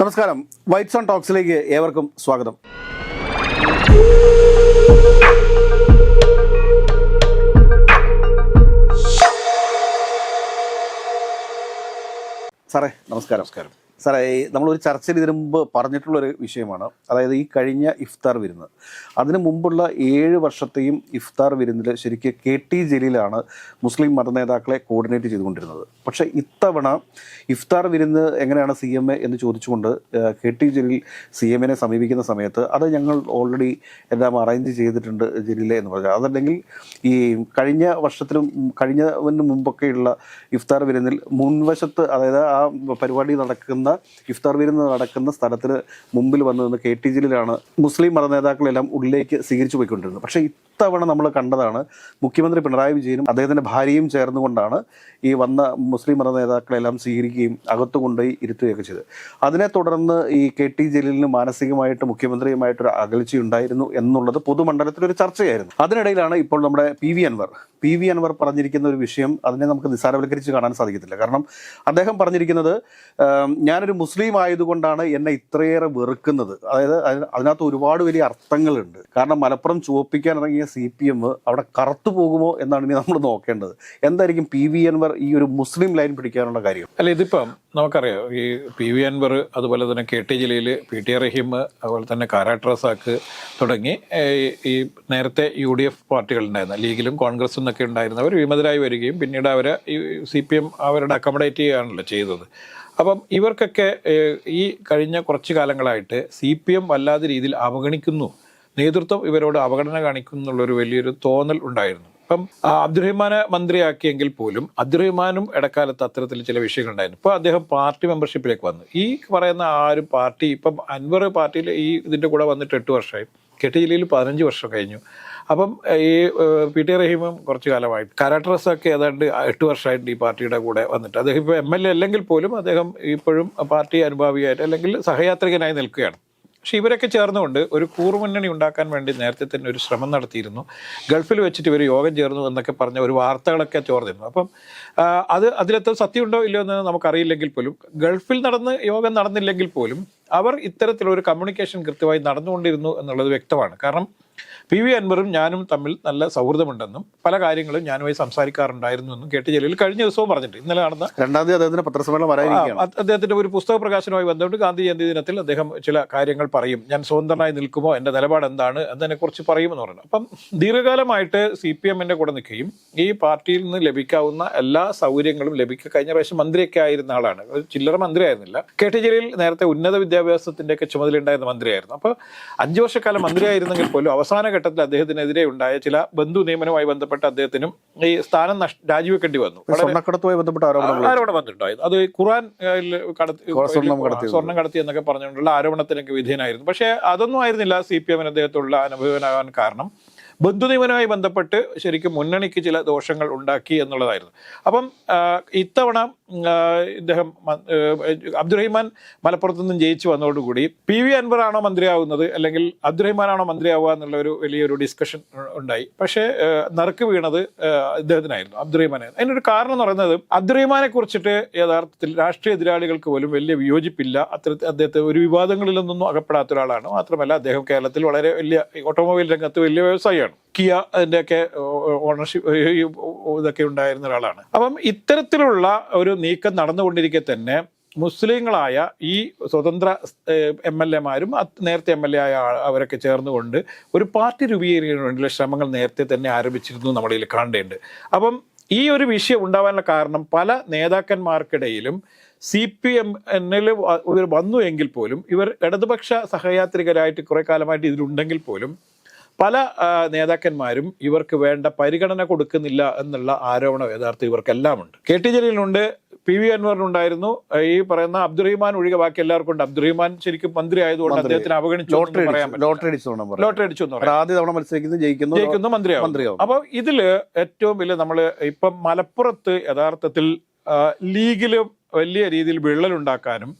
നമസ്കാരം. White zone ടോക്സിലേക്ക് ഏവർക്കും സ്വാഗതം. സാറേ നമസ്കാരം. നമസ്കാരം. സാറേ നമ്മളൊരു ചർച്ചയിൽ ഇതിനു മുമ്പ് പറഞ്ഞിട്ടുള്ളൊരു വിഷയമാണ്. അതായത് ഈ കഴിഞ്ഞ ഇഫ്താർ വിരുന്ന്. അതിനു മുമ്പുള്ള ഏഴ് വർഷത്തെയും ഇഫ്താർ വിരുന്നിൽ ശരിക്കും കെ ടി ജലീലാണ് മുസ്ലിം മത നേതാക്കളെ കോർഡിനേറ്റ് ചെയ്തുകൊണ്ടിരുന്നത്. പക്ഷേ ഇത്തവണ ഇഫ്താർ വിരുന്ന് എങ്ങനെയാണ് സി എം എ എന്ന് ചോദിച്ചുകൊണ്ട് കെ ടി ജലീൽ സി എമ്മിനെ സമീപിക്കുന്ന സമയത്ത് അത് ഞങ്ങൾ ഓൾറെഡി എല്ലാം അറേഞ്ച് ചെയ്തിട്ടുണ്ട് ജലീലെ എന്ന് പറഞ്ഞാൽ അതല്ലെങ്കിൽ ഈ കഴിഞ്ഞ വർഷത്തിലും കഴിഞ്ഞതിന് മുമ്പൊക്കെയുള്ള ഇഫ്താർ വിരുന്നിൽ മുൻവശത്ത് അതായത് ആ പരിപാടി നടക്കുന്ന ഇഫ്താർ വിരുന്ന് നടക്കുന്ന സ്ഥലത്തിന് മുമ്പിൽ വന്നു നിന്ന് കെ ടി ജലീലാണ്. മുസ്ലിം മതനേതാക്കളെല്ലാം ഉള്ളിലേക്ക് സ്വീകരിച്ചു പോയിക്കൊണ്ടിരുന്നത്. പക്ഷേ ഇത്തവണ നമ്മൾ കണ്ടതാണ് മുഖ്യമന്ത്രി പിണറായി വിജയനും അദ്ദേഹത്തിന്റെ ഭാര്യയും ചേർന്നുകൊണ്ടാണ് ഈ വന്ന മുസ്ലിം മത നേതാക്കളെല്ലാം സ്വീകരിക്കുകയും അകത്തു കൊണ്ടുപോയി ഇരുത്തുകയൊക്കെ ചെയ്തത്. അതിനെ തുടർന്ന് ഈ കെ ടി ജലീലിന് മാനസികമായിട്ട് മുഖ്യമന്ത്രിയുമായിട്ടൊരു അകൽച്ചയുണ്ടായിരുന്നു എന്നുള്ളത് പൊതുമണ്ഡലത്തിലൊരു ചർച്ചയായിരുന്നു. അതിനിടയിലാണ് ഇപ്പോൾ നമ്മുടെ P V Anvar. P V Anvar പറഞ്ഞിരിക്കുന്ന ഒരു വിഷയം അതിനെ നമുക്ക് നിസ്സാരവൽക്കരിച്ച് കാണാൻ സാധിക്കത്തില്ല. കാരണം അദ്ദേഹം പറഞ്ഞിരിക്കുന്നത് ഞാനൊരു മുസ്ലിം ആയതുകൊണ്ടാണ് എന്നെ ഇത്രയേറെ വെറുക്കുന്നത്. അതായത് അതിന് അതിനകത്ത് ഒരുപാട് വലിയ അർത്ഥങ്ങളുണ്ട്. കാരണം മലപ്പുറം ചുവപ്പിക്കാൻ ഇറങ്ങിയ സി പി എം അവിടെ കറുത്തു പോകുമോ എന്നാണ് ഇനി നമ്മൾ നോക്കേണ്ടത്. എന്തായിരിക്കും പി വി അൻവർ ഈ ഒരു മുസ്ലിം ലൈൻ പിടിക്കാനുള്ള കാര്യം? അല്ല ഇതിപ്പം നമുക്കറിയാം ഈ പി വി അൻവർ അതുപോലെ തന്നെ K T Jaleel P T Rahim അതുപോലെ തന്നെ കാരാട്രസാക്ക് തുടങ്ങി ഈ നേരത്തെ യു ഡി എഫ് പാർട്ടികളുണ്ടായിരുന്ന ലീഗിലും കോൺഗ്രസും ഒക്കെ ഉണ്ടായിരുന്നവർ വിമതരായി വരികയും പിന്നീട് അവരെ ഈ സി പി എം അവരുടെ അക്കോമഡേറ്റ് ചെയ്യുകയാണല്ലോ ചെയ്തത്. അപ്പം ഇവർക്കൊക്കെ ഈ കഴിഞ്ഞ കുറച്ച് കാലങ്ങളായിട്ട് സി പി എം വല്ലാത്ത രീതിയിൽ അവഗണിക്കുന്നു. നേതൃത്വം ഇവരോട് അവഗണന കാണിക്കും എന്നുള്ളൊരു വലിയൊരു തോന്നൽ ഉണ്ടായിരുന്നു. ഇപ്പം അബ്ദുറഹിമാനെ മന്ത്രിയാക്കിയെങ്കിൽ പോലും അബ്ദുറഹിമാനും ഇടക്കാലത്ത് അത്തരത്തിൽ ചില വിഷയങ്ങൾ ഉണ്ടായിരുന്നു ഇപ്പോൾ അദ്ദേഹം പാർട്ടി മെമ്പർഷിപ്പിലേക്ക് വന്നു. ഈ പറയുന്ന ആ ഒരു പാർട്ടി ഇപ്പം അൻവർ പാർട്ടിയിൽ ഈ ഇതിന്റെ കൂടെ വന്നിട്ട് എട്ട് വർഷമായി. കെട്ടി ജില്ലയിൽ പതിനഞ്ച് വർഷം കഴിഞ്ഞു. അപ്പം ഈ പി ടി റഹീമും കുറച്ച് കാലമായിട്ട്. കാരാട്ടറസൊക്കെ ഏതാണ്ട് എട്ട് വർഷമായിട്ട് ഈ പാർട്ടിയുടെ കൂടെ വന്നിട്ട്. അദ്ദേഹം ഇപ്പോൾ എം എൽ എ അല്ലെങ്കിൽ പോലും അദ്ദേഹം ഇപ്പോഴും പാർട്ടി അനുഭാവിയായിട്ട് അല്ലെങ്കിൽ സഹയാത്രികനായി നിൽക്കുകയാണ്. പക്ഷേ ഇവരൊക്കെ ചേർന്നുകൊണ്ട് ഒരു കൂറുമുന്നണി ഉണ്ടാക്കാൻ വേണ്ടി നേരത്തെ തന്നെ ഒരു ശ്രമം നടത്തിയിരുന്നു. ഗൾഫിൽ വെച്ചിട്ട് ഇവർ യോഗം ചേർന്നു എന്നൊക്കെ പറഞ്ഞ ഒരു വാർത്തകളൊക്കെ ചോർന്നിരുന്നു. അപ്പം അത് അതിലെത്ര സത്യമുണ്ടോ ഇല്ലയോ എന്ന് നമുക്കറിയില്ലെങ്കിൽ പോലും ഗൾഫിൽ നടന്ന് യോഗം നടന്നില്ലെങ്കിൽ പോലും അവർ ഇത്തരത്തിലൊരു കമ്മ്യൂണിക്കേഷൻ കൃത്യമായി നടന്നുകൊണ്ടിരുന്നു എന്നുള്ളത് വ്യക്തമാണ്. കാരണം പി വി അൻവറും ഞാനും തമ്മിൽ നല്ല സൗഹൃദമുണ്ടെന്നും പല കാര്യങ്ങളും ഞാനുമായി സംസാരിക്കാറുണ്ടായിരുന്നു എന്നും കേട്ട് ജലീൽ കഴിഞ്ഞ ദിവസവും പറഞ്ഞിട്ട് ഇന്നലെ നടന്ന രണ്ടാം തീയതി അദ്ദേഹത്തിന് പത്രസമ്മേളനം അദ്ദേഹത്തിന്റെ ഒരു പുസ്തക പ്രകാശനവുമായി ബന്ധപ്പെട്ട് ഗാന്ധി ജയന്തി ദിനത്തിൽ അദ്ദേഹം ചില കാര്യങ്ങൾ പറയും. ഞാൻ സ്വതന്ത്രനായി നിൽക്കുമോ? എന്റെ നിലപാട് എന്താണ്? എന്നതിനെക്കുറിച്ച് പറയുമെന്ന് പറഞ്ഞു. അപ്പം ദീർഘകാലമായിട്ട് സി പി എമ്മിന്റെ കൂടെ നിൽക്കുകയും ഈ പാർട്ടിയിൽ നിന്ന് ലഭിക്കാവുന്ന എല്ലാ സൗകര്യങ്ങളും ലഭിക്കുക കഴിഞ്ഞ പ്രാവശ്യം മന്ത്രിയൊക്കെ ആയിരുന്ന ആളാണ്. ചില്ലറ മന്ത്രിയായിരുന്നില്ല. കെ ടി ജലീൽ നേരത്തെ ഉന്നത വിദ്യാഭ്യാസത്തിന്റെ ഒക്കെ ചുമതലയുണ്ടായിരുന്ന മന്ത്രിയായിരുന്നു. അപ്പോൾ അഞ്ചു വർഷക്കാലം മന്ത്രിയായിരുന്നെങ്കിൽ പോലും അവസാന ഘട്ടത്തിൽ അദ്ദേഹത്തിനെതിരെ ഉണ്ടായ ചില ബന്ധു നിയമനവുമായി ബന്ധപ്പെട്ട അദ്ദേഹത്തിനും ഈ സ്ഥാനം രാജിവെക്കേണ്ടി വന്നു. സ്വർണക്കടത്തുമായി ബന്ധപ്പെട്ട ആരോപണം വന്നിട്ടുണ്ടായത് അത് ഖുറാൻ സ്വർണം കടത്തി എന്നൊക്കെ പറഞ്ഞുകൊണ്ടുള്ള ആരോപണത്തിനൊക്കെ വിധേയനായിരുന്നു. പക്ഷേ അതൊന്നും ആയിരുന്നില്ല സി പി എമ്മിന് അദ്ദേഹത്തോടുള്ള അനുഭവനാകാൻ കാരണം. ബന്ധുനിയമനവുമായി ബന്ധപ്പെട്ട് ശരിക്കും മുന്നണിക്ക് ചില ദോഷങ്ങൾ ഉണ്ടാക്കി എന്നുള്ളതായിരുന്നു. അപ്പം ഇത്തവണ ഇദ്ദേഹം അബ്ദുറഹിമാൻ മലപ്പുറത്ത് നിന്നും ജയിച്ചു വന്നതോടുകൂടി പി വി അൻവറാണോ മന്ത്രിയാവുന്നത് അല്ലെങ്കിൽ അബ്ദുറഹിമാനാണോ മന്ത്രിയാവുക എന്നുള്ള ഒരു വലിയൊരു ഡിസ്കഷൻ ഉണ്ടായി. പക്ഷേ നറുക്ക് വീണത് ഇദ്ദേഹത്തിനായിരുന്നു അബ്ദുറഹിമാനായിരുന്നു. അതിനൊരു കാരണം എന്ന് പറയുന്നത് അബ്ദുറഹിമാനെ കുറിച്ചിട്ട് യഥാർത്ഥത്തിൽ രാഷ്ട്രീയ എതിരാളികൾക്ക് പോലും വലിയ വിയോജിപ്പില്ല. അത്തരത്തിൽ അദ്ദേഹത്തെ ഒരു വിവാദങ്ങളിലൊന്നും അകപ്പെടാത്ത ഒരാളാണ്. മാത്രമല്ല അദ്ദേഹം കേരളത്തിൽ വളരെ വലിയ ഓട്ടോമൊബൈൽ രംഗത്ത് വലിയ വ്യവസായിയാണ്. കിയ അതിന്റെയൊക്കെ ഓണർഷിപ്പ് ഇതൊക്കെ ഉണ്ടായിരുന്ന ഒരാളാണ്. അപ്പം ഇത്തരത്തിലുള്ള ഒരു നീക്കം നടന്നുകൊണ്ടിരിക്കെ തന്നെ മുസ്ലിങ്ങളായ ഈ സ്വതന്ത്ര എം എൽ എമാരും നേരത്തെ എം എൽ എ ആയ അവരൊക്കെ ചേർന്നുകൊണ്ട് ഒരു പാർട്ടി രൂപീകരിക്കുന്നതിന് വേണ്ടിയുള്ള ശ്രമങ്ങൾ നേരത്തെ തന്നെ ആരംഭിച്ചിരുന്നു നമ്മളിൽ കാണേണ്ടതുണ്ട്. അപ്പം ഈ ഒരു വിഷയം ഉണ്ടാവാനുള്ള കാരണം പല നേതാക്കന്മാർക്കിടയിലും സി പി എം എന്നിൽ ഇവർ വന്നു എങ്കിൽ പോലും ഇവർ ഇടതുപക്ഷ സഹയാത്രികരായിട്ട് കുറെ കാലമായിട്ട് ഇതിലുണ്ടെങ്കിൽ പോലും പല നേതാക്കന്മാരും ഇവർക്ക് വേണ്ട പരിഗണന കൊടുക്കുന്നില്ല എന്നുള്ള ആരോപണം യഥാർത്ഥം ഇവർക്കെല്ലാം ഉണ്ട് കെ ടി ജലീലിനുണ്ട് പി വി അൻവറിനുണ്ടായിരുന്നു. ഈ പറയുന്ന അബ്ദുറഹിമാൻ ഒഴികെ ബാക്കി എല്ലാവർക്കും ഉണ്ട് അബ്ദുറഹിമാൻ ശരിക്കും മന്ത്രി ആയതുകൊണ്ട് അദ്ദേഹത്തിന് അവഗണിച്ചു ലോട്ടറി അടിച്ചു. ലോട്ടറി അടിച്ചു ആദ്യ തവണ മത്സരിക്കുന്നു ജയിക്കുന്നു. ജയിക്കുന്നു മന്ത്രിയാവും. മന്ത്രിയാവും. അപ്പൊ ഇതിൽ ഏറ്റവും വലിയ നമ്മൾ ഇപ്പം മലപ്പുറത്ത് യഥാർത്ഥത്തിൽ ലീഗിൽ വലിയ രീതിയിൽ വിള്ളലുണ്ടാക്കാനും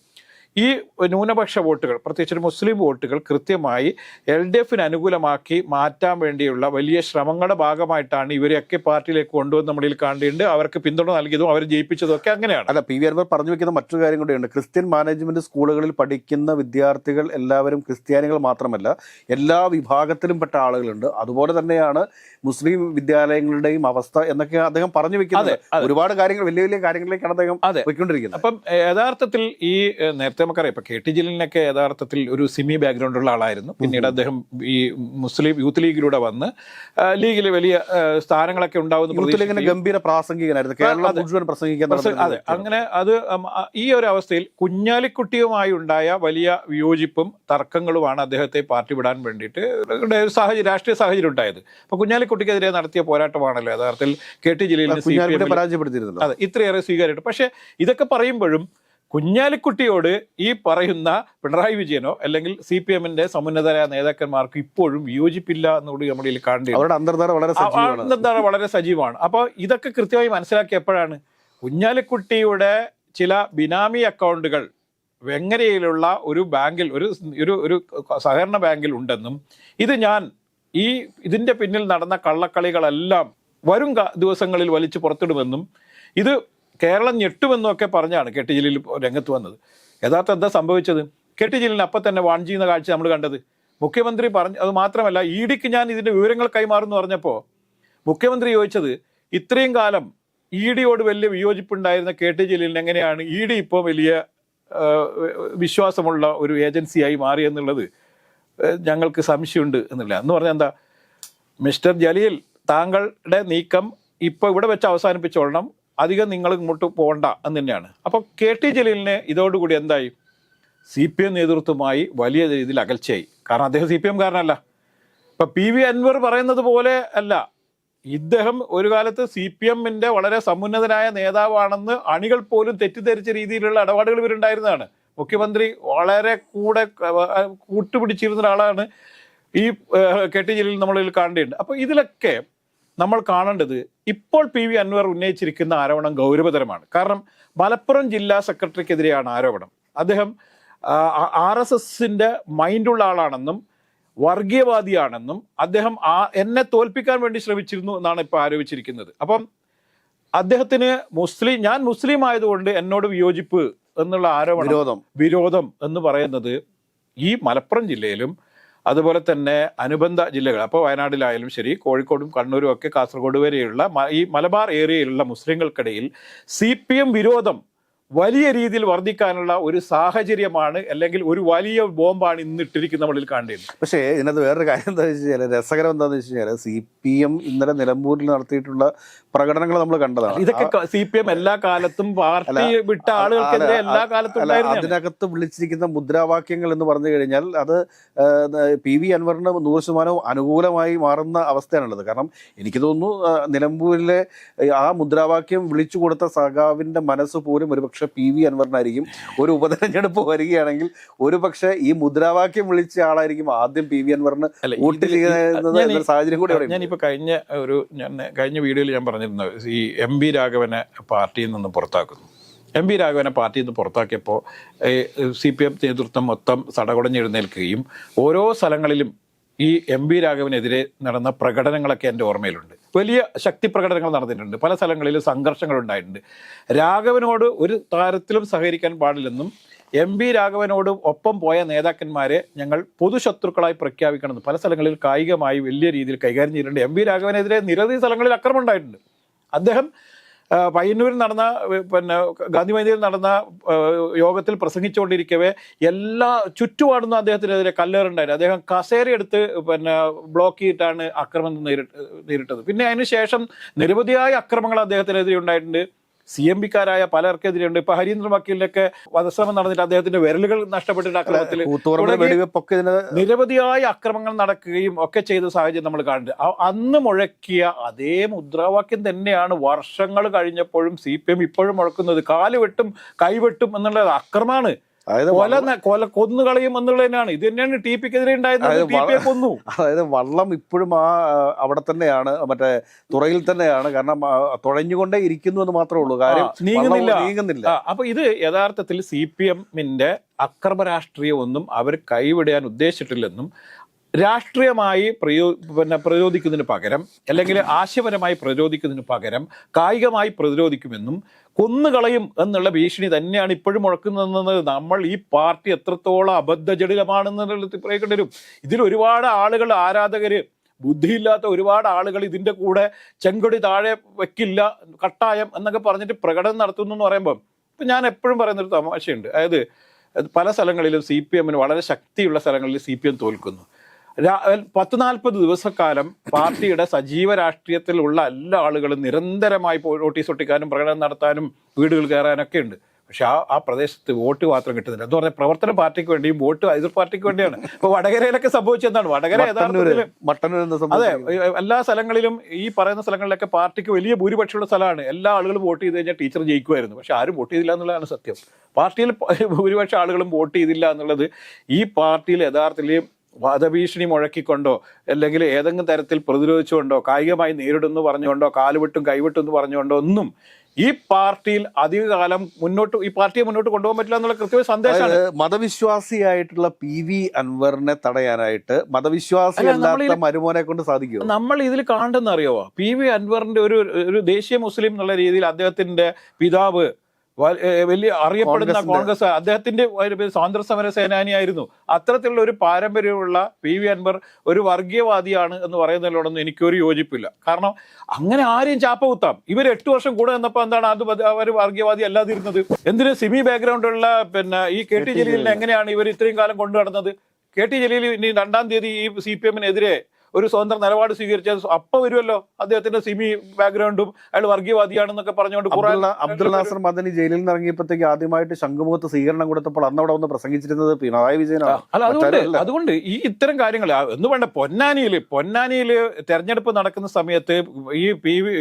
ഈ ന്യൂനപക്ഷ വോട്ടുകൾ പ്രത്യേകിച്ച് മുസ്ലിം വോട്ടുകൾ കൃത്യമായി എൽ ഡി എഫിന് അനുകൂലമാക്കി മാറ്റാൻ വേണ്ടിയുള്ള വലിയ ശ്രമങ്ങളുടെ ഭാഗമായിട്ടാണ് ഇവരെയൊക്കെ പാർട്ടിയിലേക്ക് കൊണ്ടുവന്ന് നമ്മളിൽ കാണേണ്ടത് അവർക്ക് പിന്തുണ നൽകിയതും അവർ ജയിപ്പിച്ചതും ഒക്കെ അങ്ങനെയാണ്. അല്ല പി വി അൻവർ പറഞ്ഞു വെക്കുന്ന മറ്റൊരു കാര്യം കൂടിയുണ്ട് ക്രിസ്ത്യൻ മാനേജ്മെന്റ് സ്കൂളുകളിൽ പഠിക്കുന്ന വിദ്യാർത്ഥികൾ എല്ലാവരും ക്രിസ്ത്യാനികൾ മാത്രമല്ല എല്ലാ വിഭാഗത്തിലും പെട്ട ആളുകളുണ്ട്. അതുപോലെ തന്നെയാണ് മുസ്ലിം വിദ്യാലയങ്ങളുടെയും അവസ്ഥ എന്നൊക്കെ അദ്ദേഹം പറഞ്ഞു വെക്കുന്നത്. ഒരുപാട് കാര്യങ്ങൾ വലിയ വലിയ കാര്യങ്ങളിലേക്കാണ് അദ്ദേഹം അതെ. പോയിക്കൊണ്ടിരിക്കുന്നത്. അപ്പം യഥാർത്ഥത്തിൽ ഈ നേരത്തെ നമുക്കറിയാം. ഇപ്പൊ കെ ടി ജലീലിനൊക്കെ യഥാർത്ഥത്തിൽ ഒരു സിമി ബാക്ക്ഗ്രൗണ്ട് ഉള്ള ആളായിരുന്നു. പിന്നീട് അദ്ദേഹം ഈ മുസ്ലിം യൂത്ത് ലീഗിലൂടെ വന്ന് ലീഗിൽ വലിയ സ്ഥാനങ്ങളൊക്കെ ഉണ്ടാവുന്ന യൂത്ത് ലീഗിന് ഗംഭീര പ്രാസംഗികനായിരുന്നു. കേരളം. മുഴുവൻ പ്രസംഗിക്കാൻ പ്രസ- അതെ. അങ്ങനെ അത് ഈ ഒരു അവസ്ഥയിൽ കുഞ്ഞാലിക്കുട്ടിയുമായി ഉണ്ടായ വലിയ വിയോജിപ്പും തർക്കങ്ങളുമാണ് അദ്ദേഹത്തെ പാർട്ടി വിടാൻ വേണ്ടിയിട്ട് സാഹചര്യം രാഷ്ട്രീയ സാഹചര്യം ഉണ്ടായത്. അപ്പൊ കുഞ്ഞാലിക്കുട്ടിക്കെതിരെ നടത്തിയ പോരാട്ടമാണല്ലോ. യഥാർത്ഥത്തിൽ കെ ടി ജലീലിനെ പരാജയപ്പെടുത്തിയിരുന്നല്ലോ. അതെ ഇത്രയേറെ സ്വീകാര്യമായിട്ട്. പക്ഷേ ഇതൊക്കെ പറയുമ്പോഴും കുഞ്ഞാലിക്കുട്ടിയോട് ഈ പറയുന്ന പിണറായി വിജയനോ അല്ലെങ്കിൽ സി പി എമ്മിന്റെ സമുന്നതരായ നേതാക്കന്മാർക്ക് ഇപ്പോഴും വിയോജിപ്പില്ല എന്നുകൂടി നമ്മളിൽ കാണേണ്ടി അവരുടെ അന്തർധാര വളരെ സജീവമാണ്. എന്താണ് വളരെ സജീവമാണ്. അപ്പോൾ ഇതൊക്കെ കൃത്യമായി മനസ്സിലാക്കിയപ്പോഴാണ് കുഞ്ഞാലിക്കുട്ടിയുടെ ചില ബിനാമി അക്കൗണ്ടുകൾ വെങ്ങരയിലുള്ള ഒരു ബാങ്കിൽ ഒരു ഒരു ഒരു സഹകരണ ബാങ്കിൽ ഉണ്ടെന്നും ഇത് ഞാൻ ഈ ഇതിന്റെ പിന്നിൽ നടന്ന കള്ളക്കളികളെല്ലാം വരും ദിവസങ്ങളിൽ വലിച്ചു പുറത്തിടുമെന്നും ഇത് കേരളം ഞെട്ടുമെന്നൊക്കെ പറഞ്ഞാണ് കെ ടി ജലീൽ രംഗത്ത് വന്നത്. യഥാർത്ഥം എന്താ സംഭവിച്ചത്? കെ ടി ജലീലിന് അപ്പം തന്നെ വാൺ ചെയ്യുന്ന കാഴ്ച നമ്മൾ കണ്ടത്. മുഖ്യമന്ത്രി പറഞ്ഞു അത് മാത്രമല്ല ഇ ഡിക്ക് ഞാൻ ഇതിന്റെ വിവരങ്ങൾ കൈമാറും എന്ന് പറഞ്ഞപ്പോൾ മുഖ്യമന്ത്രി ചോദിച്ചത് ഇത്രയും കാലം ഇ ഡിയോട് വലിയ വിയോജിപ്പുണ്ടായിരുന്ന കെ ടി ജലീലിന് എങ്ങനെയാണ് ഇ ഡി ഇപ്പോൾ വലിയ വിശ്വാസമുള്ള ഒരു ഏജൻസിയായി മാറിയെന്നുള്ളത് ഞങ്ങൾക്ക് സംശയമുണ്ട് എന്നില്ല. എന്ന് പറഞ്ഞാൽ എന്താ? മിസ്റ്റർ ജലീൽ താങ്കളുടെ നീക്കം ഇപ്പോൾ ഇവിടെ വെച്ച് അവസാനിപ്പിച്ചോളണം. അധികം നിങ്ങൾ ഇങ്ങോട്ട് പോകണ്ട എന്ന് തന്നെയാണ്. അപ്പോൾ കെ ടി ജലീലിന് ഇതോടുകൂടി എന്തായി? സി പി എം നേതൃത്വമായി വലിയ രീതിയിൽ അകൽച്ചയായി. കാരണം അദ്ദേഹം സി പി എം കാരനല്ല ഇപ്പൊ പി വി അൻവർ പറയുന്നത് പോലെ അല്ല. ഇദ്ദേഹം ഒരു കാലത്ത് സി പി എമ്മിന്റെ വളരെ സമുന്നതനായ നേതാവാണെന്ന് അണികൾ പോലും തെറ്റിദ്ധരിച്ച രീതിയിലുള്ള ഇടപാടുകൾ ഇവരുണ്ടായിരുന്നതാണ്. മുഖ്യമന്ത്രി വളരെ കൂടെ കൂട്ടുപിടിച്ചിരുന്ന ഒരാളാണ് ഈ കെ ടി ജലീൽ നമ്മളിൽ കാണേണ്ടതുണ്ട്. അപ്പോൾ ഇതിലൊക്കെ നമ്മൾ കാണേണ്ടത് ഇപ്പോൾ പി വി അൻവർ ഉന്നയിച്ചിരിക്കുന്ന ആരോപണം ഗൗരവതരമാണ്. കാരണം മലപ്പുറം ജില്ലാ സെക്രട്ടറിക്കെതിരെയാണ് ആരോപണം. അദ്ദേഹം ആർ എസ് എസിന്റെ മൈൻഡുള്ള ആളാണെന്നും വർഗീയവാദിയാണെന്നും അദ്ദേഹം ആ എന്നെ തോൽപ്പിക്കാൻ വേണ്ടി ശ്രമിച്ചിരുന്നു എന്നാണ് ഇപ്പോൾ ആരോപിച്ചിരിക്കുന്നത്. അപ്പം അദ്ദേഹത്തിന് മുസ്ലിം ഞാൻ മുസ്ലിം ആയതുകൊണ്ട് എന്നോട് വിയോജിപ്പ് എന്നുള്ള ആരോപണം വിരോധം. വിരോധം എന്ന് പറയുന്നത് ഈ മലപ്പുറം ജില്ലയിലും അതുപോലെ തന്നെ അനുബന്ധ ജില്ലകൾ. അപ്പോൾ വയനാട്ടിലായാലും ശരി കോഴിക്കോടും കണ്ണൂരും ഒക്കെ കാസർഗോഡ് വരെയുള്ള ഈ മലബാർ ഏരിയയിലുള്ള മുസ്ലിങ്ങൾക്കിടയിൽ സി വിരോധം വലിയ രീതിയിൽ വർദ്ധിക്കാനുള്ള ഒരു സാഹചര്യമാണ് അല്ലെങ്കിൽ ഒരു വലിയ ബോംബാണ് ഇന്ന് ഇട്ടിരിക്കുന്ന നമ്മളിൽ കാണേണ്ടത്. പക്ഷേ ഇതിനകത്ത് വേറൊരു കാര്യം എന്താ വെച്ച് കഴിഞ്ഞാൽ രസകരം എന്താണെന്ന് വെച്ച് കഴിഞ്ഞാൽ സി പി എം ഇന്നലെ നിലമ്പൂരിൽ നടത്തിയിട്ടുള്ള പ്രകടനങ്ങൾ നമ്മൾ കണ്ടതാണ്. ഇതൊക്കെ സി പി എം എല്ലാ കാലത്തും പാർട്ടി വിട്ട ആളുകൾക്കെതിരെ എല്ലാ കാലത്തും അതിനകത്ത് വിളിച്ചിരിക്കുന്ന മുദ്രാവാക്യങ്ങൾ എന്ന് പറഞ്ഞു കഴിഞ്ഞാൽ അത് പി വി അൻവറിന് നൂറ് ശതമാനവും അനുകൂലമായി മാറുന്ന അവസ്ഥയാണുള്ളത്. കാരണം എനിക്ക് തോന്നുന്നു നിലമ്പൂരിലെ ആ മുദ്രാവാക്യം വിളിച്ചു കൊടുത്ത സഖാവിന്റെ മനസ്സ് പോലും ഒരുപക്ഷെ പി വി അൻവറിനായിരിക്കും ഒരു ഉപതെരഞ്ഞെടുപ്പ് വരികയാണെങ്കിൽ ഒരുപക്ഷെ ഈ മുദ്രാവാക്യം വിളിച്ച ആളായിരിക്കും ആദ്യം പി വി അൻവറിന് വോട്ട് ചെയ്യുന്നത് സാഹചര്യം കൂടി ഞാനിപ്പോൾ. കഴിഞ്ഞ ഒരു ഞാൻ കഴിഞ്ഞ വീഡിയോയിൽ ഞാൻ പറഞ്ഞിരുന്നു ഈ എം ബി രാഘവനെ പാർട്ടിയിൽ നിന്ന് പുറത്താക്കുന്നു എം വി രാഘവനെ പാർട്ടിയിൽ നിന്ന് പുറത്താക്കിയപ്പോൾ സി പി എം നേതൃത്വം മൊത്തം സടകുടഞ്ഞെഴുന്നേൽക്കുകയും ഓരോ സ്ഥലങ്ങളിലും ഈ എം വി രാഘവനെതിരെ നടന്ന പ്രകടനങ്ങളൊക്കെ എന്റെ ഓർമ്മയിലുണ്ട്. വലിയ ശക്തി പ്രകടനങ്ങൾ നടന്നിട്ടുണ്ട്. പല സ്ഥലങ്ങളിലും സംഘർഷങ്ങൾ ഉണ്ടായിട്ടുണ്ട്. രാഘവനോട് ഒരു താരത്തിലും സഹകരിക്കാൻ പാടില്ലെന്നും എം വി രാഘവനോട് ഒപ്പം പോയ നേതാക്കന്മാരെ ഞങ്ങൾ പൊതുശത്രുക്കളായി പ്രഖ്യാപിക്കണമെന്ന് പല സ്ഥലങ്ങളിൽ കായികമായി വലിയ രീതിയിൽ കൈകാര്യം ചെയ്തിട്ടുണ്ട്. എം വി രാഘവനെതിരെ നിരവധി സ്ഥലങ്ങളിൽ അക്രമം ഉണ്ടായിട്ടുണ്ട്. അദ്ദേഹം പയ്യന്നൂരിൽ നടന്ന പിന്നെ ഗാന്ധി മൈതാനിയിൽ നടന്ന യോഗത്തിൽ പ്രസംഗിച്ചുകൊണ്ടിരിക്കവേ എല്ലാ ചുറ്റുപാടുന്ന അദ്ദേഹത്തിനെതിരെ കല്ലേറുണ്ടായിരുന്നു. അദ്ദേഹം കസേരയെടുത്ത് പിന്നെ ബ്ലോക്ക് ചെയ്തിട്ടാണ് ആക്രമണം നേരിട്ട് നേരിട്ടത്. പിന്നെ അതിനുശേഷം നിരവധിയായ അക്രമങ്ങൾ അദ്ദേഹത്തിനെതിരെ ഉണ്ടായിട്ടുണ്ട്. സി എം പിക്കാരായ പലർക്കെതിരെയുണ്ട്. ഇപ്പൊ ഹരീന്ദ്ര വക്കീലിനൊക്കെ വധശ്രമം നടന്നിട്ട് അദ്ദേഹത്തിന്റെ വിരലുകൾ നഷ്ടപ്പെട്ടിട്ട് അക്രമത്തിൽ നിരവധിയായ അക്രമങ്ങൾ നടക്കുകയും ഒക്കെ ചെയ്ത സാഹചര്യം നമ്മൾ കാണുന്നുണ്ട്. അന്ന് മുഴക്കിയ അതേ മുദ്രാവാക്യം തന്നെയാണ് വർഷങ്ങൾ കഴിഞ്ഞപ്പോഴും സി പി എം ഇപ്പോഴും മുഴക്കുന്നത്. കാലുവെട്ടും കൈവെട്ടും എന്നുള്ള അക്രമാണ് അതായത് കൊല ന- കൊല കൊന്നുകളയും എന്നുള്ളത് തന്നെയാണ്. ഇത് തന്നെയാണ് ടി പിക്കെതിരെ ഉണ്ടായിരുന്നത്. അതായത് ടി പിയെ കൊന്നു. അതായത് വള്ളം ഇപ്പോഴും ആ അവിടെ തന്നെയാണ്. മറ്റേ തുറയിൽ തന്നെയാണ്. കാരണം തുഴഞ്ഞുകൊണ്ടേ ഇരിക്കുന്നു എന്ന് മാത്രമേ ഉള്ളൂ. കാര്യം നീങ്ങുന്നില്ല. നീങ്ങുന്നില്ല. അപ്പൊ ഇത് യഥാർത്ഥത്തിൽ സി പി എമ്മിന്റെ അക്രമ രാഷ്ട്രീയമൊന്നും അവർ കൈവിടാൻ ഉദ്ദേശിച്ചിട്ടില്ലെന്നും രാഷ്ട്രീയമായി പ്രയോ പിന്നെ പ്രതിരോധിക്കുന്നതിന് പകരം അല്ലെങ്കിൽ ആശയപരമായി പ്രതിരോധിക്കുന്നതിന് പകരം കായികമായി പ്രതിരോധിക്കുമെന്നും കൊന്നുകളയും എന്നുള്ള ഭീഷണി തന്നെയാണ് ഇപ്പോഴും മുഴക്കുന്നതെന്ന് നമ്മൾ ഈ പാർട്ടി എത്രത്തോളം അബദ്ധജടിലമാണെന്നുള്ള പറയേണ്ടി വരും. ഇതിൽ ഒരുപാട് ആളുകൾ ആരാധകർ ബുദ്ധിയില്ലാത്ത ഒരുപാട് ആളുകൾ ഇതിന്റെ കൂടെ ചെങ്കൊടി താഴെ വെക്കില്ല കട്ടായം എന്നൊക്കെ പറഞ്ഞിട്ട് പ്രകടനം നടത്തുന്നു എന്ന് പറയുമ്പം ഇപ്പം ഞാൻ എപ്പോഴും പറയുന്നൊരു തമാശയുണ്ട്. അതായത് പല സ്ഥലങ്ങളിലും സി പി എമ്മിന് വളരെ ശക്തിയുള്ള സ്ഥലങ്ങളിൽ സി പി എം തോൽക്കുന്നു. പത്ത് നാൽപ്പത് ദിവസക്കാലം പാർട്ടിയുടെ സജീവ രാഷ്ട്രീയത്തിലുള്ള എല്ലാ ആളുകളും നിരന്തരമായി നോട്ടീസ് ഒട്ടിക്കാനും പ്രകടനം നടത്താനും വീടുകൾ കയറാനൊക്കെ ഉണ്ട്. പക്ഷെ ആ ആ പ്രദേശത്ത് വോട്ട് മാത്രം കിട്ടുന്നില്ല. എന്ന് പറഞ്ഞാൽ പ്രവർത്തന പാർട്ടിക്ക് വേണ്ടിയും വോട്ട് എതിർ പാർട്ടിക്ക് വേണ്ടിയാണ്. ഇപ്പൊ വടകരയിലൊക്കെ സംഭവിച്ചെന്താണ് വടകര യഥാർത്ഥത്തിൽ അതെ എല്ലാ സ്ഥലങ്ങളിലും ഈ പറയുന്ന സ്ഥലങ്ങളിലൊക്കെ പാർട്ടിക്ക് വലിയ ഭൂരിപക്ഷമുള്ള സ്ഥലമാണ്. എല്ലാ ആളുകളും വോട്ട് ചെയ്ത് കഴിഞ്ഞാൽ ടീച്ചർ ജയിക്കുമായിരുന്നു. പക്ഷെ ആരും വോട്ട് ചെയ്തില്ല എന്നുള്ളതാണ് സത്യം. പാർട്ടിയിൽ ഭൂരിപക്ഷം ആളുകളും വോട്ട് ചെയ്തില്ല എന്നുള്ളത് ഈ പാർട്ടിയിൽ യഥാർത്ഥത്തിൽ വധഭീഷണി മുഴക്കിക്കൊണ്ടോ അല്ലെങ്കിൽ ഏതെങ്കിലും തരത്തിൽ പ്രതിരോധിച്ചുകൊണ്ടോ കായികമായി നേരിടുന്നു പറഞ്ഞുകൊണ്ടോ കാലുവിട്ടും കൈവിട്ടും എന്ന് പറഞ്ഞുകൊണ്ടോ ഒന്നും ഈ പാർട്ടിയിൽ അധികകാലം മുന്നോട്ട് ഈ പാർട്ടിയെ മുന്നോട്ട് കൊണ്ടുപോകാൻ പറ്റില്ല എന്നുള്ള കൃത്യമായ സന്ദേശമാണ്. മതവിശ്വാസിയായിട്ടുള്ള പി വി അൻവറിനെ തടയാനായിട്ട് മതവിശ്വാസി അല്ലാത്ത മരുമോനെ കൊണ്ട് സാധിക്കും നമ്മൾ ഇതിൽ കാണണ്ടെന്ന് അറിയാവോ? പി വി അൻവറിന്റെ ഒരു ഒരു ദേശീയ മുസ്ലിം എന്നുള്ള രീതിയിൽ അദ്ദേഹത്തിന്റെ പിതാവ് വലിയ അറിയപ്പെടുന്ന കോൺഗ്രസ് അദ്ദേഹത്തിന്റെ സ്വാതന്ത്ര്യ സമര സേനാനിയായിരുന്നു. അത്തരത്തിലുള്ള ഒരു പാരമ്പര്യമുള്ള പി വി അൻവർ ഒരു വർഗീയവാദിയാണ് എന്ന് പറയുന്നതിനോടൊന്നും എനിക്കൊരു യോജിപ്പില്ല. കാരണം അങ്ങനെ ആരെയും ചാപ്പ കുത്താം ഇവർ എട്ട് വർഷം കൂടെ നിന്നപ്പോൾ എന്താണ് അത് അവർ വർഗീയവാദി അല്ലാതിരുന്നത്? എന്തിന് സിമി ബാക്ക്ഗ്രൗണ്ട് ഉള്ള പിന്നെ ഈ കെ ടി ജലീലിനെ എങ്ങനെയാണ് ഇവർ ഇത്രയും കാലം കൊണ്ടു നടന്നത്? കെ ടി ജലീൽ ഇനി രണ്ടാം തീയതി ഈ സി പി എമ്മിനെതിരെ ഒരു സ്വതന്ത്ര നിലപാട് സ്വീകരിച്ച അപ്പൊ വരുമല്ലോ അദ്ദേഹത്തിന്റെ സിമി ബാക്ക്ഗ്രൗണ്ടും അയാൾ വർഗീയവാദിയാണെന്നൊക്കെ പറഞ്ഞുകൊണ്ട് അബ്ദുൾ അബ്ദുൽ നാസർ മദനി ജയിലിൽ നിന്ന് ഇറങ്ങിയപ്പോഴത്തേക്ക് ആദ്യമായിട്ട് ശംഖുമുഖത്ത് സ്വീകരണം കൊടുത്തപ്പോൾ അന്ന് അവിടെ വന്ന് പ്രസംഗിച്ചിരുന്നത് പിണറായി വിജയനാണ്. അല്ല അതുകൊണ്ട് അതുകൊണ്ട് ഈ ഇത്തരം കാര്യങ്ങൾ എന്ന് വേണ്ട പൊന്നാനിയിൽ പൊന്നാനിയിൽ തെരഞ്ഞെടുപ്പ് നടക്കുന്ന സമയത്ത് ഈ പി വി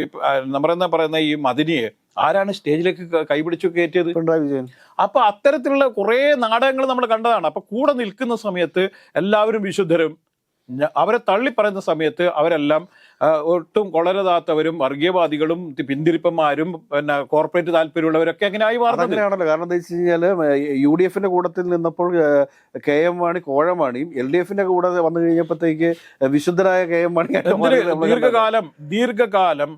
നമ്മളെന്താ പറയുന്ന ഈ മദിനിയെ ആരാണ് സ്റ്റേജിലേക്ക് കൈപിടിച്ചു കയറ്റിയത്? പിണറായി വിജയൻ. അപ്പൊ അത്തരത്തിലുള്ള കുറേ നാടകങ്ങൾ നമ്മൾ കണ്ടതാണ്. അപ്പൊ കൂടെ നിൽക്കുന്ന സമയത്ത് എല്ലാവരും വിശുദ്ധരും അവരെ തള്ളി പറയുന്ന സമയത്ത് അവരെല്ലാം ഒട്ടും കൊളരതാത്തവരും വർഗീയവാദികളും പിന്തിരിപ്പന്മാരും പിന്നെ കോർപ്പറേറ്റ് താല്പര്യമുള്ളവരൊക്കെ അങ്ങനെ ആയി മാറുന്നത് അങ്ങനെയാണല്ലോ കാരണം എന്താ വെച്ച് കഴിഞ്ഞാൽ യു ഡി എഫിന്റെ കൂടത്തിൽ നിന്നപ്പോൾ കെ എം മാണി കോഴമാണിയും എൽ ഡി എഫിന്റെ കൂടെ വന്നു കഴിഞ്ഞപ്പോഴത്തേക്ക് വിശുദ്ധരായ കെ എം കണ്ടത്. ദീർഘകാലം ദീർഘകാലം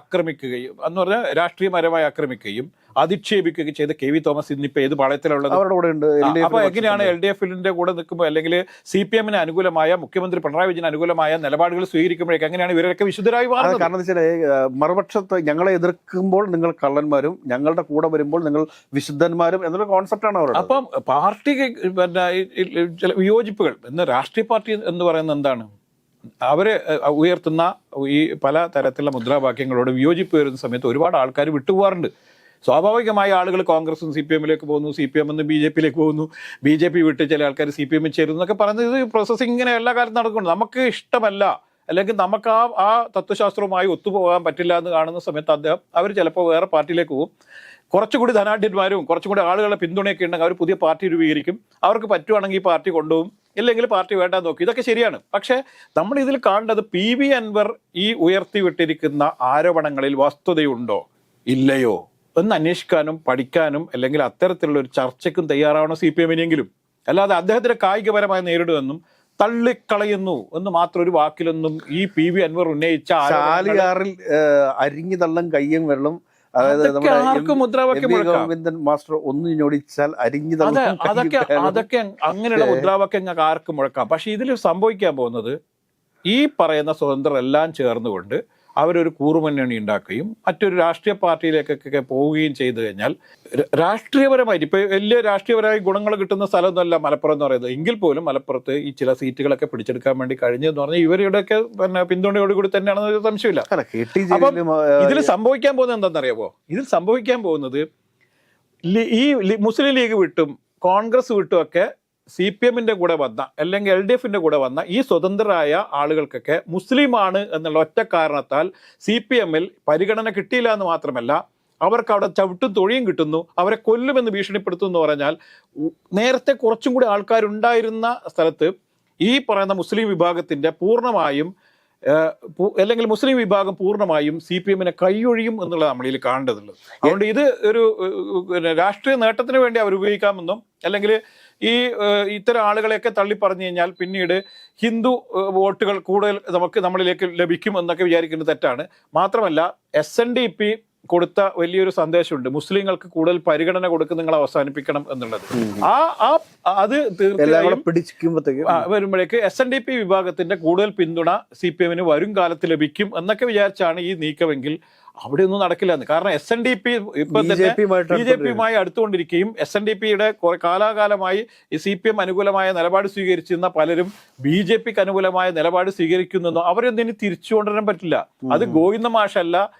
ആക്രമിക്കുകയും എന്ന് പറഞ്ഞാൽ രാഷ്ട്രീയപരമായി ആക്രമിക്കുകയും അധിക്ഷേപിക്കുകയും ചെയ്ത കെ വി തോമസ് ഇന്നിപ്പോ ഏത് പാളയത്തിലുള്ളത്? അവരുടെ കൂടെ ഉണ്ട്. അപ്പൊ എങ്ങനെയാണ് എൽ ഡി എഫിന്റെ കൂടെ നിൽക്കുമ്പോൾ അല്ലെങ്കിൽ സി പി എമ്മിന് അനുകൂലമായ മുഖ്യമന്ത്രി പിണറായി വിജയന് അനുകൂലമായ നിലപാടുകൾ സ്വീകരിക്കുമ്പോഴേക്ക് എങ്ങനെയാണ് ഇവരൊക്കെ വിശുദ്ധരായി മാറുന്നത്. കാരണം വെച്ചാൽ മറുപക്ഷത്ത് ഞങ്ങളെ എതിർക്കുമ്പോൾ നിങ്ങൾ കള്ളന്മാരും ഞങ്ങളുടെ കൂടെ വരുമ്പോൾ നിങ്ങൾ വിശുദ്ധന്മാരും എന്നൊരു കോൺസെപ്റ്റാണ് അവരുടെ. അപ്പം പാർട്ടി പിന്നെ ചില വിയോജിപ്പുകൾ ഇന്ന് രാഷ്ട്രീയ പാർട്ടി എന്ന് പറയുന്നത് എന്താണ്? അവർ ഉയർത്തുന്ന ഈ പല തരത്തിലുള്ള മുദ്രാവാക്യങ്ങളോട് വിയോജിപ്പ് വരുന്ന സമയത്ത് ഒരുപാട് ആൾക്കാർ വിട്ടുപോകാറുണ്ട്. സ്വാഭാവികമായി ആളുകൾ കോൺഗ്രസും സി പി എമ്മിലേക്ക് പോകുന്നു സി പി എം എന്ന് ബി ജെ പിയിലേക്ക് പോകുന്നു. ബി ജെ പി വിട്ട് ചില ആൾക്കാർ സി പി എമ്മിൽ ചേരുന്നു എന്നൊക്കെ പറയുന്നത് ഇത് പ്രോസസ്സിങ് ഇങ്ങനെ എല്ലാ കാലത്തും നടക്കുന്നുണ്ട്. നമുക്ക് ഇഷ്ടമല്ല. അല്ലെങ്കിൽ നമുക്ക് ആ ആ തത്വശാസ്ത്രവുമായി ഒത്തുപോകാൻ പറ്റില്ല എന്ന് കാണുന്ന സമയത്ത് അദ്ദേഹം അവർ ചിലപ്പോൾ വേറെ പാർട്ടിയിലേക്ക് പോകും. കുറച്ചുകൂടി ധനാഢ്യന്മാരും കുറച്ചുകൂടി ആളുകളെ പിന്തുണയൊക്കെ ഉണ്ടെങ്കിൽ അവർ പുതിയ പാർട്ടി രൂപീകരിക്കും. അവർക്ക് പറ്റുവാണെങ്കിൽ ഈ പാർട്ടി കൊണ്ടുപോകും. ഇല്ലെങ്കിൽ പാർട്ടി വേണ്ടാന്ന് നോക്കി. ഇതൊക്കെ ശരിയാണ്. പക്ഷേ നമ്മൾ ഇതിൽ കാണേണ്ടത് പി വി അൻവർ ഈ ഉയർത്തിവിട്ടിരിക്കുന്ന ആരോപണങ്ങളിൽ വസ്തുതയുണ്ടോ? ഇല്ലയോ? എന്ന് അന്വേഷിക്കാനും പഠിക്കാനും അല്ലെങ്കിൽ അത്തരത്തിലുള്ള ഒരു ചർച്ചയ്ക്കും തയ്യാറാവണം സി പി എമ്മിനെങ്കിലും. അല്ലാതെ അദ്ദേഹത്തിന്റെ കായികപരമായി നേരിടുമെന്നും തള്ളിക്കളയുന്നു എന്ന് മാത്രം ഒരു വാക്കിലൊന്നും ഈ പി വി അൻവർ ഉന്നയിച്ച ചാലിയാറിൽ അരിഞ്ഞു തള്ളം കയ്യും വെള്ളം അതായത് ആർക്കും മുദ്രാവാക്യം ഗോവിന്ദൻ മാസ്റ്റർ ഒന്ന് ഞൊടിച്ചാൽ അരിഞ്ഞു അതെ തള്ളം കയ്യും അതൊക്കെ അങ്ങനെയുള്ള മുദ്രാവാക്യങ്ങൾക്ക് ആർക്കും മുഴക്കാം. പക്ഷെ ഇതിൽ സംഭവിക്കാൻ പോകുന്നത് ഈ പറയുന്ന സ്വതന്ത്രം എല്ലാം ചേർന്നുകൊണ്ട് അവരൊരു കൂറുമുന്നണി ഉണ്ടാക്കുകയും മറ്റൊരു രാഷ്ട്രീയ പാർട്ടിയിലേക്കൊക്കെ പോവുകയും ചെയ്തു കഴിഞ്ഞാൽ രാഷ്ട്രീയപരമായിട്ട് ഇപ്പോൾ വലിയ രാഷ്ട്രീയപരമായ ഗുണങ്ങൾ കിട്ടുന്ന സ്ഥലമൊന്നുമല്ല മലപ്പുറം എന്ന് പറയുന്നത്. എങ്കിൽ പോലും മലപ്പുറത്ത് ഈ ചില സീറ്റുകളൊക്കെ പിടിച്ചെടുക്കാൻ വേണ്ടി കഴിഞ്ഞു എന്ന് പറഞ്ഞാൽ ഇവരുടെയൊക്കെ പിന്നെ പിന്തുണയോടുകൂടി തന്നെയാണെന്ന് സംശയമില്ല അപ്പം ഇതിൽ സംഭവിക്കാൻ പോകുന്നത് എന്താണെന്നറിയാമോ ഇതിൽ സംഭവിക്കാൻ പോകുന്നത് ഈ മുസ്ലിം ലീഗ് വിട്ടും കോൺഗ്രസ് വിട്ടും ഒക്കെ സി പി എമ്മിന്റെ കൂടെ വന്ന അല്ലെങ്കിൽ എൽ ഡി എഫിന്റെ കൂടെ വന്ന ഈ സ്വതന്ത്രരായ ആളുകൾക്കൊക്കെ മുസ്ലിമാണ് എന്നുള്ള ഒറ്റ കാരണത്താൽ സി പി എമ്മിൽ പരിഗണന കിട്ടിയില്ല എന്ന് മാത്രമല്ല അവർക്ക് അവിടെ ചവിട്ടും തൊഴിയും കിട്ടുന്നു അവരെ കൊല്ലുമെന്ന് ഭീഷണിപ്പെടുത്തുന്നു എന്ന് പറഞ്ഞാൽ നേരത്തെ കുറച്ചും കൂടി ആൾക്കാരുണ്ടായിരുന്ന സ്ഥലത്ത് ഈ പറയുന്ന മുസ്ലിം വിഭാഗത്തിന്റെ പൂർണമായും അല്ലെങ്കിൽ മുസ്ലിം വിഭാഗം പൂർണമായും സി പി എമ്മിനെ കൈയൊഴിയും എന്നുള്ള നമ്മളിൽ കാണേണ്ടതുള്ളത് അതുകൊണ്ട് ഇത് ഒരു രാഷ്ട്രീയ നേട്ടത്തിന് വേണ്ടി അവർ ഉപയോഗിക്കാമെന്നും അല്ലെങ്കിൽ ഈ ഇത്തരം ആളുകളെയൊക്കെ തള്ളി പറഞ്ഞു കഴിഞ്ഞാൽ പിന്നീട് ഹിന്ദു വോട്ടുകൾ കൂടുതൽ നമുക്ക് നമ്മളിലേക്ക് ലഭിക്കും എന്നൊക്കെ വിചാരിക്കുന്നത് തെറ്റാണ്. മാത്രമല്ല എസ് എൻ ഡി പി കൊടുത്ത വലിയൊരു സന്ദേശമുണ്ട്. മുസ്ലിങ്ങൾക്ക് കൂടുതൽ പരിഗണന കൊടുക്കുന്ന നിങ്ങൾ അവസാനിപ്പിക്കണം എന്നുള്ളത്. ആ ആ അത് തീർച്ചയായും വരുമ്പോഴേക്ക് എസ് എൻ ഡി പി വിഭാഗത്തിന്റെ കൂടുതൽ പിന്തുണ സി പി എമ്മിന് വരും കാലത്ത് ലഭിക്കും എന്നൊക്കെ വിചാരിച്ചാണ് ഈ നീക്കമെങ്കിൽ അവിടെ ഒന്നും നടക്കില്ല എന്ന് കാരണം എസ് എൻ ഡി പി ഇപ്പൊ ബി ജെ ബി ജെ പിയുമായി അടുത്തുകൊണ്ടിരിക്കുകയും എസ് എൻ ഡി പിയുടെ കാലാകാലമായി ഈ സി പി എം അനുകൂലമായ നിലപാട് സ്വീകരിച്ചിരുന്ന പലരും ബി ജെ പിക്ക് അനുകൂലമായ നിലപാട് സ്വീകരിക്കുന്നു അവരൊന്നും തിരിച്ചു കൊണ്ടുവരാൻ പറ്റില്ല. അത് ഗോവിന്ദ മാഷല്ല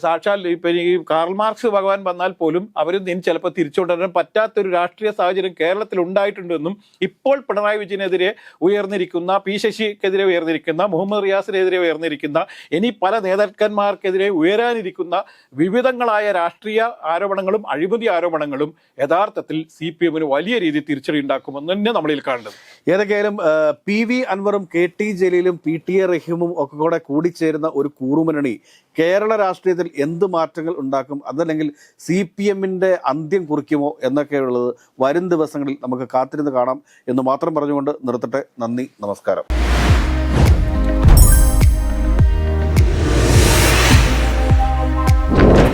സാക്ഷാൽ ഇപ്പൊ ഈ കാർൾ മാർക്സ് ഭഗവാൻ വന്നാൽ പോലും അവരും ഇനി ചിലപ്പോൾ തിരിച്ചുകൊണ്ടുവരാൻ പറ്റാത്തൊരു രാഷ്ട്രീയ സാഹചര്യം കേരളത്തിൽ ഉണ്ടായിട്ടുണ്ടെന്നും ഇപ്പോൾ പിണറായി വിജയനെതിരെ ഉയർന്നിരിക്കുന്ന പി ശശിക്കെതിരെ ഉയർന്നിരിക്കുന്ന മുഹമ്മദ് റിയാസിനെതിരെ ഉയർന്നിരിക്കുന്ന ഇനി പല നേതാക്കന്മാർക്കെതിരെ ഉയരാനിരിക്കുന്ന വിവിധങ്ങളായ രാഷ്ട്രീയ ആരോപണങ്ങളും അഴിമതി ആരോപണങ്ങളും യഥാർത്ഥത്തിൽ സി പി എമ്മിന് വലിയ രീതിയിൽ തിരിച്ചടി ഉണ്ടാക്കുമെന്ന് തന്നെ നമ്മളിൽ കാണുന്നത് ഏതൊക്കെയായാലും ആ, പി വി അൻവറും കെ ടി ജലീലും പി ടി എ റഹീമും ഒക്കെ കൂടെ കൂടിച്ചേരുന്ന ഒരു കൂറുമുന്നണി കേരള രാഷ്ട്രീയത്തിൽ എന്ത് മാറ്റങ്ങൾ ഉണ്ടാക്കും? അതല്ലെങ്കിൽ സി പി എമ്മിന്റെ അന്ത്യം കുറിക്കുമോ എന്നൊക്കെയുള്ളത് വരും ദിവസങ്ങളിൽ നമുക്ക് കാത്തിരുന്ന് കാണാം എന്ന് മാത്രം പറഞ്ഞുകൊണ്ട് നിർത്തട്ടെ. നന്ദി നമസ്കാരം.